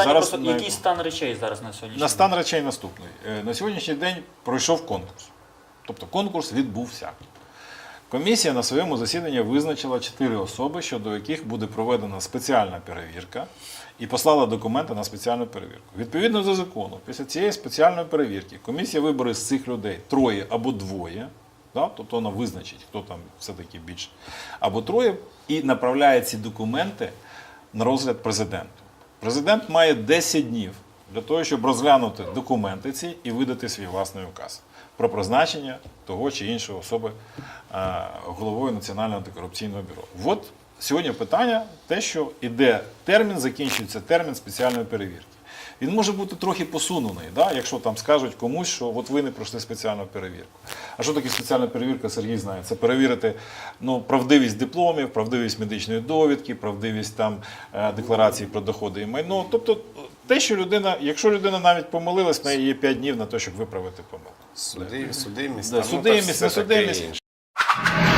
Питання Зараз просто, на- який стан речей зараз на сьогоднішній На стан речей наступний. Е, На сьогоднішній день пройшов конкурс. Тобто конкурс відбувся. Комісія на своєму засіданні визначила чотири особи, щодо яких буде проведена спеціальна перевірка, і послала документи на спеціальну перевірку. Відповідно до закону, після цієї спеціальної перевірки комісія вибере з цих людей троє або двоє, да? тобто вона визначить, хто там все-таки більше, або троє, і направляє ці документи на розгляд президенту. Президент має 10 днів для того, щоб розглянути документи ці і видати свій власний указ про призначення того чи іншої особи головою Національного антикорупційного бюро. От сьогодні питання, те, що іде термін, закінчується термін спеціальної перевірки. Він може бути трохи посунений, да? якщо там скажуть комусь, що от ви не пройшли спеціальну перевірку. А що таке спеціальна перевірка, Сергій знає? Це перевірити ну, правдивість дипломів, правдивість медичної довідки, правдивість там, е, декларації про доходи і майно. Тобто те, що людина, якщо людина навіть помилилась, в неї є 5 днів на те, щоб виправити помилку. Суди, судимість, Да, ну, судимість, не таке судимість. інше.